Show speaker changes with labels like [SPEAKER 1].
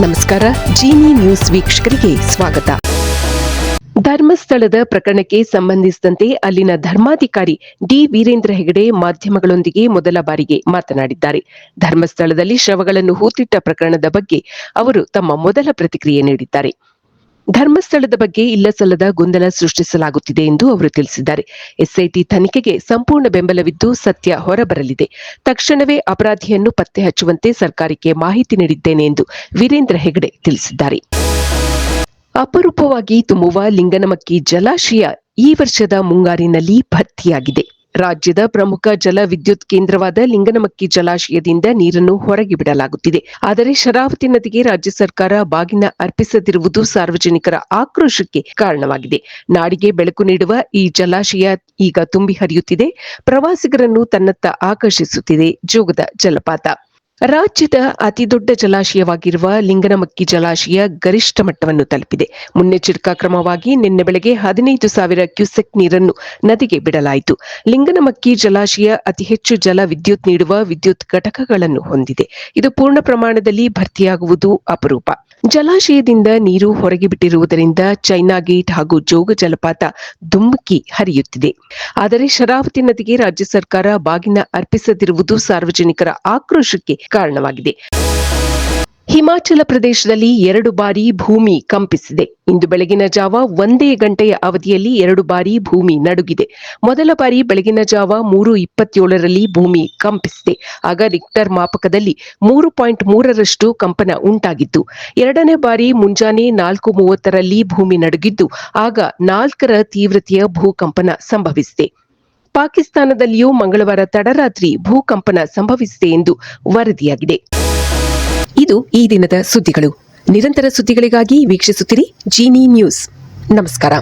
[SPEAKER 1] ನಮಸ್ಕಾರ, ಜೀನಿ ನ್ಯೂಸ್ ವೀಕ್ಷಕರಿಗೆ ಸ್ವಾಗತ. ಧರ್ಮಸ್ಥಳದ ಪ್ರಕರಣಕ್ಕೆ ಸಂಬಂಧಿಸಿದಂತೆ ಅಲ್ಲಿನ ಧರ್ಮಾಧಿಕಾರಿ ಡಿ ವೀರೇಂದ್ರ ಹೆಗಡೆ ಮಾಧ್ಯಮಗಳೊಂದಿಗೆ ಮೊದಲ ಬಾರಿಗೆ ಮಾತನಾಡಿದ್ದಾರೆ. ಧರ್ಮಸ್ಥಳದಲ್ಲಿ ಶವಗಳನ್ನು ಹೂತಿಟ್ಟ ಪ್ರಕರಣದ ಬಗ್ಗೆ ಅವರು ತಮ್ಮ ಮೊದಲ ಪ್ರತಿಕ್ರಿಯೆ ನೀಡಿದ್ದಾರೆ. ಧರ್ಮಸ್ಥಳದ ಬಗ್ಗೆ ಇಲ್ಲಸಲ್ಲದ ಗೊಂದಲ ಸೃಷ್ಟಿಸಲಾಗುತ್ತಿದೆ ಎಂದು ಅವರು ತಿಳಿಸಿದ್ದಾರೆ. ಎಸ್ಐಟಿ ತನಿಖೆಗೆ ಸಂಪೂರ್ಣ ಬೆಂಬಲವಿದ್ದು ಸತ್ಯ ಹೊರಬರಲಿದೆ. ತಕ್ಷಣವೇ ಅಪರಾಧಿಯನ್ನು ಪತ್ತೆ ಹಚ್ಚುವಂತೆ ಸರ್ಕಾರಕ್ಕೆ ಮಾಹಿತಿ ನೀಡಿದ್ದೇನೆ ಎಂದು ವೀರೇಂದ್ರ ಹೆಗಡೆ ತಿಳಿಸಿದ್ದಾರೆ. ಅಪರೂಪವಾಗಿ ತುಂಬುವ ಲಿಂಗನಮಕ್ಕಿ ಜಲಾಶಯ ಈ ವರ್ಷದ ಮುಂಗಾರಿನಲ್ಲಿ ಭರ್ತಿಯಾಗಿದೆ. ರಾಜ್ಯದ ಪ್ರಮುಖ ಜಲ ವಿದ್ಯುತ್ ಕೇಂದ್ರವಾದ ಲಿಂಗನಮಕ್ಕಿ ಜಲಾಶಯದಿಂದ ನೀರನ್ನು ಹೊರಗೆ ಬಿಡಲಾಗುತ್ತಿದೆ. ಆದರೆ ಶರಾವತಿ ನದಿಗೆ ರಾಜ್ಯ ಸರ್ಕಾರ ಬಾಗಿನ ಅರ್ಪಿಸದಿರುವುದು ಸಾರ್ವಜನಿಕರ ಆಕ್ರೋಶಕ್ಕೆ ಕಾರಣವಾಗಿದೆ. ನಾಡಿಗೆ ಬೆಳಕು ನೀಡುವ ಈ ಜಲಾಶಯ ಈಗ ತುಂಬಿ ಹರಿಯುತ್ತಿದೆ. ಪ್ರವಾಸಿಗರನ್ನು ತನ್ನತ್ತ ಆಕರ್ಷಿಸುತ್ತಿದೆ ಜೋಗದ ಜಲಪಾತ. ರಾಜ್ಯದ ಅತಿದೊಡ್ಡ ಜಲಾಶಯವಾಗಿರುವ ಲಿಂಗನಮಕ್ಕಿ ಜಲಾಶಯ ಗರಿಷ್ಠ ಮಟ್ಟವನ್ನು ತಲುಪಿದೆ. ಮುನ್ನೆಚ್ಚರಿಕಾ ಕ್ರಮವಾಗಿ ನಿನ್ನೆ ಬೆಳಗ್ಗೆ ಹದಿನೈದು ಸಾವಿರ ಕ್ಯೂಸೆಕ್ ನೀರನ್ನು ನದಿಗೆ ಬಿಡಲಾಯಿತು. ಲಿಂಗನಮಕ್ಕಿ ಜಲಾಶಯ ಅತಿ ಹೆಚ್ಚು ಜಲ ವಿದ್ಯುತ್ ನೀಡುವ ವಿದ್ಯುತ್ ಘಟಕಗಳನ್ನು ಹೊಂದಿದೆ. ಇದು ಪೂರ್ಣ ಪ್ರಮಾಣದಲ್ಲಿ ಭರ್ತಿಯಾಗುವುದು ಅಪರೂಪ. ಜಲಾಶಯದಿಂದ ನೀರು ಹೊರಗೆ ಬಿಟ್ಟಿರುವುದರಿಂದ ಚೈನಾ ಗೇಟ್ ಹಾಗೂ ಜೋಗ ಜಲಪಾತ ಧುಮ್ಮುಕಿ ಹರಿಯುತ್ತಿದೆ. ಆದರೆ ಶರಾವತಿ ನದಿಗೆ ರಾಜ್ಯ ಸರ್ಕಾರ ಬಾಗಿನ ಅರ್ಪಿಸದಿರುವುದು ಸಾರ್ವಜನಿಕರ ಆಕ್ರೋಶಕ್ಕೆ ಕಾರಣವಾಗಿದೆ. ಹಿಮಾಚಲ ಪ್ರದೇಶದಲ್ಲಿ ಎರಡು ಬಾರಿ ಭೂಮಿ ಕಂಪಿಸಿದೆ. ಇಂದು ಬೆಳಗಿನ ಜಾವ ಒಂದೇ ಗಂಟೆಯ ಅವಧಿಯಲ್ಲಿ ಎರಡು ಬಾರಿ ಭೂಮಿ ನಡುಗಿದೆ. ಮೊದಲ ಬಾರಿ ಬೆಳಗಿನ ಜಾವ ಮೂರು ಇಪ್ಪತ್ತೇಳರಲ್ಲಿ ಭೂಮಿ ಕಂಪಿಸಿದೆ. ಆಗ ರಿಕ್ಟರ್ ಮಾಪಕದಲ್ಲಿ ಮೂರು ಪಾಯಿಂಟ್ ಮೂರರಷ್ಟು ಕಂಪನ ಉಂಟಾಗಿತ್ತು. ಎರಡನೇ ಬಾರಿ ಮುಂಜಾನೆ ನಾಲ್ಕು ಮೂವತ್ತರಲ್ಲಿ ಭೂಮಿ ನಡುಗಿದ್ದು, ಆಗ ನಾಲ್ಕರ ತೀವ್ರತೆಯ ಭೂಕಂಪನ ಸಂಭವಿಸಿದೆ. ಪಾಕಿಸ್ತಾನದಲ್ಲಿಯೂ ಮಂಗಳವಾರ ತಡರಾತ್ರಿ ಭೂಕಂಪನ ಸಂಭವಿಸಿದೆ ಎಂದು ವರದಿಯಾಗಿದೆ. ಇದು ಈ ದಿನದ ಸುದ್ದಿಗಳು. ನಿರಂತರ ಸುದ್ದಿಗಳಿಗಾಗಿ ವೀಕ್ಷಿಸುತ್ತಿರಿ ಜೀನಿ ನ್ಯೂಸ್. ನಮಸ್ಕಾರ.